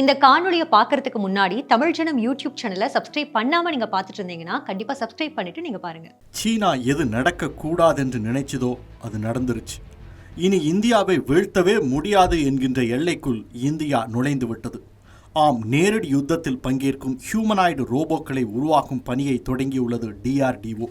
இந்த காணொலியை பார்க்கறதுக்கு முன்னாடி தமிழ் ஜனம் யூடியூப் சேனலை சப்ஸ்கிரைப் பண்ணாம நீங்க பார்த்துட்டு இருந்தீங்கன்னா கண்டிப்பா சப்ஸ்கிரைப் பண்ணிட்டு நீங்க பாருங்க. சீனா எது நடக்கக்கூடாதென்று நினைச்சதோ அது நடந்துருச்சு. இனி இந்தியாவை வீழ்த்தவே முடியாது என்கின்ற எல்லைக்குள் இந்தியா நுழைந்து விட்டது. ஆம் நேரடி யுத்தத்தில் பங்கேற்கும் ஹியூமனாய்டு ரோபோக்களை உருவாக்கும் பணியை தொடங்கியுள்ளது டிஆர்டிஓ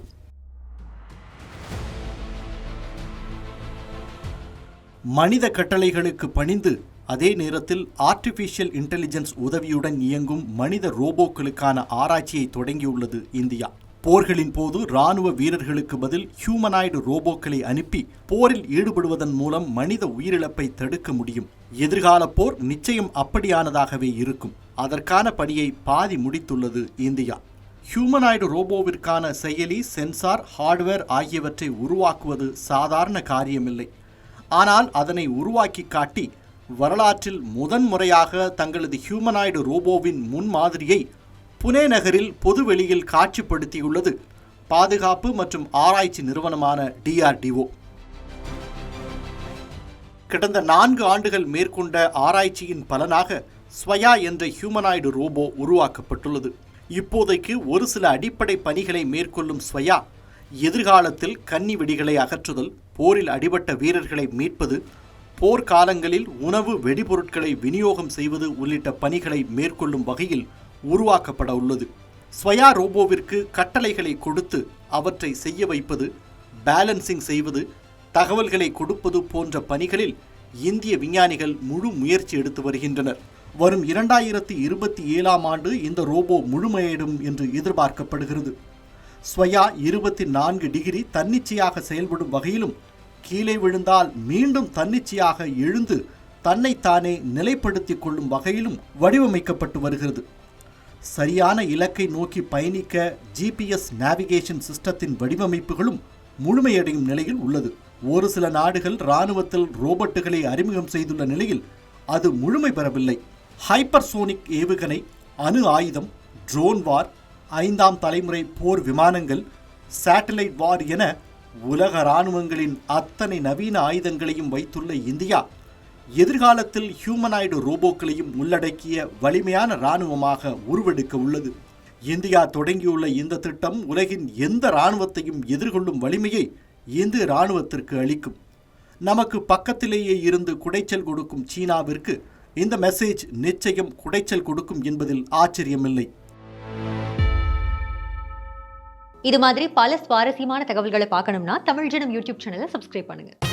மனித கட்டளைகளுக்கு பணிந்து அதே நேரத்தில் ஆர்டிஃபிஷியல் இன்டெலிஜென்ஸ் உதவியுடன் இயங்கும் மனித ரோபோக்களுக்கான ஆராய்ச்சியை தொடங்கியுள்ளது இந்தியா. போர்களின் போது ராணுவ வீரர்களுக்கு பதில் ஹியூமனாய்டு ரோபோக்களை அனுப்பி போரில் ஈடுபடுவதன் மூலம் மனித உயிரிழப்பை தடுக்க முடியும். எதிர்கால போர் நிச்சயம் அப்படியானதாகவே இருக்கும். அதற்கான பணியை பாதி முடித்துள்ளது இந்தியா. ஹியூமனாய்டு ரோபோவிற்கான செயலி சென்சார் ஹார்ட்வேர் ஆகியவற்றை உருவாக்குவது சாதாரண காரியமில்லை. ஆனால் அதனை உருவாக்கி காட்டி வரலாற்றில் முதன்முறையாக தங்களது ஹியூமனாய்டு ரோபோவின் முன்மாதிரியை புனே நகரில் பொதுவெளியில் காட்சிப்படுத்தியுள்ளது. பாதுகாப்பு மற்றும் ஆராய்ச்சி நிறுவனமான டிஆர்டிஓ கடந்த நான்கு ஆண்டுகள் மேற்கொண்ட ஆராய்ச்சியின் பலனாக ஸ்வயா என்ற ஹியூமனாய்டு ரோபோ உருவாக்கப்பட்டுள்ளது. இப்போதைக்கு ஒரு சில அடிப்படை பணிகளை மேற்கொள்ளும் ஸ்வயா எதிர்காலத்தில் கன்னி வெடிகளை அகற்றுதல் போரில் அடிபட்ட வீரர்களை மீட்பது போர்க்காலங்களில் உணவு வெடிபொருட்களை விநியோகம் செய்வது உள்ளிட்ட பணிகளை மேற்கொள்ளும் வகையில் உருவாக்கப்பட உள்ளது. ஸ்வயா ரோபோவிற்கு கட்டளைகளை கொடுத்து அவற்றை செய்ய வைப்பது பேலன்சிங் செய்வது தகவல்களை கொடுப்பது போன்ற பணிகளில் இந்திய விஞ்ஞானிகள் முழு முயற்சி எடுத்து வருகின்றனர். வரும் இரண்டாயிரத்தி இருபத்தி ஏழாம் ஆண்டு இந்த ரோபோ முழுமையிடும் என்று எதிர்பார்க்கப்படுகிறது. ஸ்வயா இருபத்தி நான்கு டிகிரி தன்னிச்சையாக செயல்படும் வகையிலும் கீழே விழுந்தால் மீண்டும் தன்னிச்சையாக எழுந்து தன்னைத்தானே நிலைப்படுத்திக் கொள்ளும் வகையிலும் வடிவமைக்கப்பட்டு வருகிறது. சரியான இலக்கை நோக்கி பயணிக்க ஜிபிஎஸ் நேவிகேஷன் சிஸ்டத்தின் வடிவமைப்புகளும் முழுமையடையும் நிலையில் உள்ளது. ஒரு சில நாடுகள் இராணுவத்தில் ரோபோட்டுகளை அறிமுகம் செய்துள்ள நிலையில் அது முழுமை பெறவில்லை. ஹைப்பர்சோனிக் ஏவுகணை அணு ஆயுதம் ட்ரோன் வார் ஐந்தாம் தலைமுறை போர் விமானங்கள் சேட்டலைட் வார் என உலக இராணுவங்களின் அத்தனை நவீன ஆயுதங்களையும் வைத்துள்ள இந்தியா எதிர்காலத்தில் ஹியூமனாய்டு ரோபோக்களையும் உள்ளடக்கிய வலிமையான இராணுவமாக உருவெடுக்க உள்ளது. இந்தியா தொடங்கியுள்ள இந்த திட்டம் உலகின் எந்த இராணுவத்தையும் எதிர்கொள்ளும் வலிமையை இந்திய இராணுவத்திற்கு அளிக்கும். நமக்கு பக்கத்திலேயே இருந்து குடைச்சல் கொடுக்கும் சீனாவிற்கு இந்த மெசேஜ் நிச்சயம் குடைச்சல் கொடுக்கும் என்பதில் ஆச்சரியமில்லை. இது மாதிரி பல சுவாரஸ்யமான தகவல்களை பார்க்கணும்னா தமிழ் ஜனம் யூடியூப் சேனலை சப்ஸ்கிரைப் பண்ணுங்க.